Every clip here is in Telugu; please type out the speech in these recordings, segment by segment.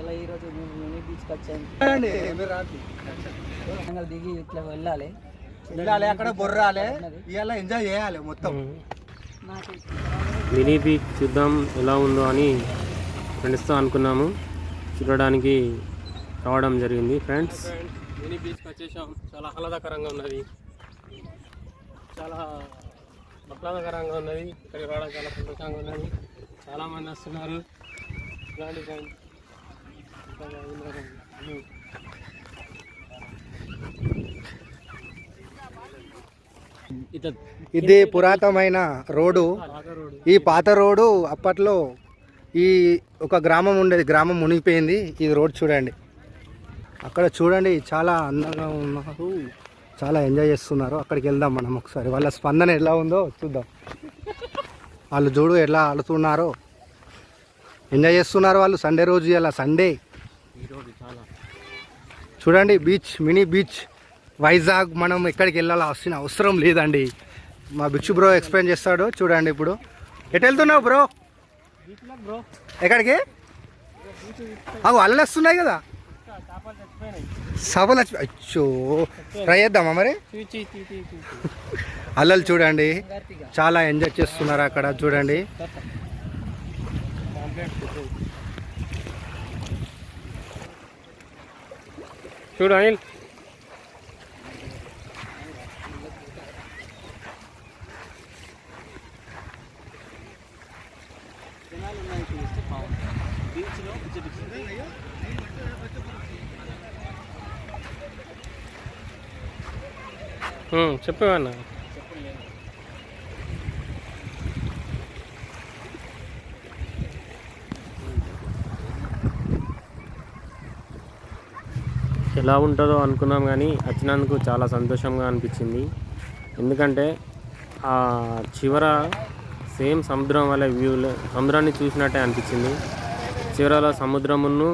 ఇలా ఈరోజు మేము మినీ బీచ్కి వచ్చాము దిగి ఇట్లా వెళ్ళాలి. వెళ్ళాలి అక్కడ బొర్రాలి ఇవాళ ఎంజాయ్ చేయాలి మొత్తం. మినీ బీచ్ చూద్దాం ఎలా ఉందో అని ఫ్రెండ్స్తో అనుకున్నాము. చూడడానికి రావడం జరిగింది ఫ్రెండ్స్ మినీ బీచ్కి వచ్చేసాం. చాలా ఆహ్లాదకరంగా ఉన్నది. చాలా ఆహ్లాదకరంగా ఉన్నది. ఇక్కడికి రావడం చాలా సంతోషంగా ఉన్నది. చాలా మంది వస్తున్నారు. ఇలాంటి ఫ్రెండ్స్ ఇంకా ఉన్నారు. ఇత ఇది పురాతనమైన రోడ్డు. ఈ పాత రోడ్డు అప్పట్లో ఈ ఒక గ్రామం ఉండేది గ్రామం మునిగిపోయింది. ఇది రోడ్ చూడండి. అక్కడ చూడండి చాలా అందంగా ఉన్నారు. చాలా ఎంజాయ్ చేస్తున్నారు. అక్కడికి వెళ్దాం మనం ఒకసారి. వాళ్ళ స్పందన ఎలా ఉందో చూద్దాం. వాళ్ళు చూడు ఎలా ఆడుతున్నారో. ఎంజాయ్ చేస్తున్నారు వాళ్ళు సండే రోజు ఇలా సండే. చూడండి బీచ్ మినీ బీచ్ వైజాగ్ మనం ఎక్కడికి వెళ్ళాల్సిన అవసరం లేదండి. మా బిక్షు బ్రో ఎక్స్ప్లెయిన్ చేస్తాడు చూడండి ఇప్పుడు. ఎటు వెళ్తున్నావు బ్రో? బ్రో ఎక్కడికి? అవి అల్లలు వస్తున్నాయి కదా. సభలు అచ్చో ట్రై చేద్దామా మరి? అల్లలు చూడండి చాలా ఎంజాయ్ చేస్తున్నారు అక్కడ చూడండి. చూడు అనిల్. చెప్పేవన్నా ఎలా ఉంటుందో అనుకున్నాం కానీ వచ్చినందుకు చాలా సంతోషంగా అనిపించింది. ఎందుకంటే ఆ చివర సేమ్ సముద్రం వల్ల వ్యూ సముద్రాన్ని చూసినట్టే అనిపించింది. చివరలో సముద్రమును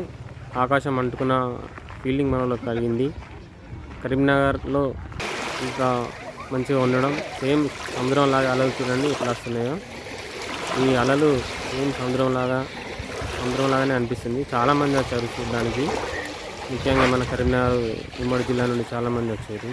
ఆకాశం అంటుకున్న ఫీలింగ్ మనలో కలిగింది. కరీంనగర్లో ఇంకా మంచిగా ఉండడం సేమ్ సముద్రం లాగా అలలు చూడండి ఎట్లా వస్తున్నాయో. ఈ అలలు సేమ్ సముద్రం లాగా సముద్రం లాగానే అనిపిస్తుంది. చాలామంది వచ్చారు చూడడానికి. ముఖ్యంగా మన కరీంనగర్ ఉమ్మడి జిల్లా నుండి చాలామంది వచ్చారు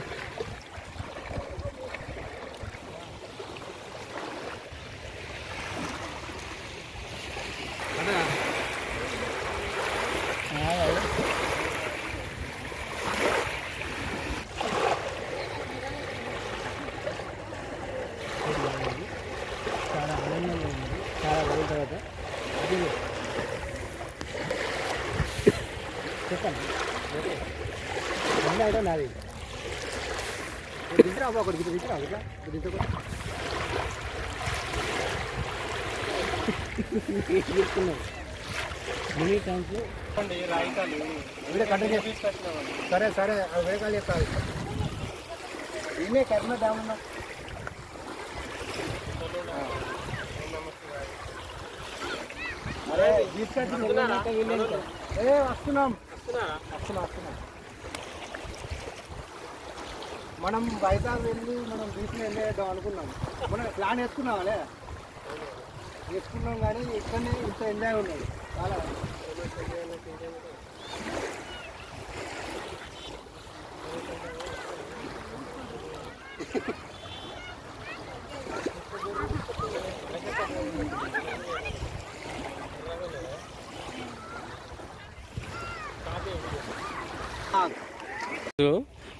చాలా ఆనందంగా ఉంది చాలా రోజుల తర్వాత అది చెప్పండి. ఐటమ్ నాది. దింటరా ఒకటి గిట్ట దింటరా ఇట్లా దింటరా తీసుకున్నాం మినీ ట్యాంక్ సరే సరే వేగాలు చెప్తారు ఇవే కర్మ దామన్నా అరే తీసుకొచ్చి ఏ వస్తున్నాం. మనం బయట వెళ్ళి మనం బీచ్లో ఎంజాయ్ అనుకున్నాం. మనం ప్లాన్ వేసుకున్నామలే. వేసుకున్నాం కానీ ఇక్కడనే ఇంత ఎంజాయ్ ఉన్నది. చాలా.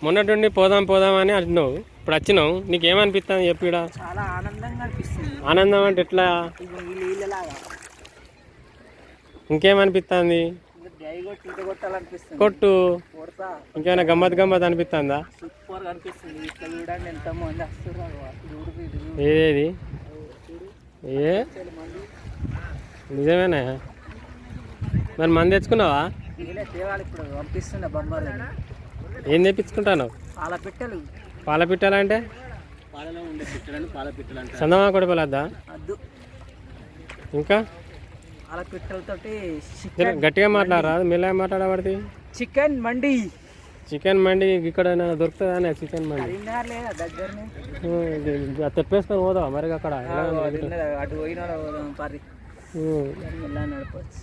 మొన్నటి నుండి పోదాం పోదాం అని అంటున్నావు. ఇప్పుడు వచ్చినావు. చెప్పు చాలా ఆనందంగా అనిపిస్తుంది. ఆనందం అంటే ఎట్లా? ఇంకేమనిపిస్తుంది? కొట్టి ఇంకేమైనా గమ్మత్ గమ్మత్ అనిపిస్తుందా? సూపర్గా అనిపిస్తుంది. ఇట్లా చూడండి ఎంత మంది వస్తున్నారు చూడు ఇటు చూడు. ఏది ఏ నిజమేనా? మరి మంది తెచ్చుకున్నావా? నేనే తేవాలి ఇప్పుడు పంపిస్తున్నా బొమ్మలు ఏం తెప్పించుకుంటాను పాల పెట్టెలు పాల పిట్టాలంటే పాలలో ఉండే పెట్టెలను పాల పెట్టెలు అంటారు చందమా కొడపలద్దా అద్దు. ఇంకా? పాల పెట్టెలతోటి చికెన్ గట్టిగా మాట్లాడరా? మెల్లగా మాట్లాడబడితే? చికెన్ మండి. చికెన్ మండి ఇక్కడ దొరుకుతుందా చికెన్ మండి? తెప్పేసుకొని పోదాం మరి అక్కడ? అటు పోయినా పరి నడపచ్చు.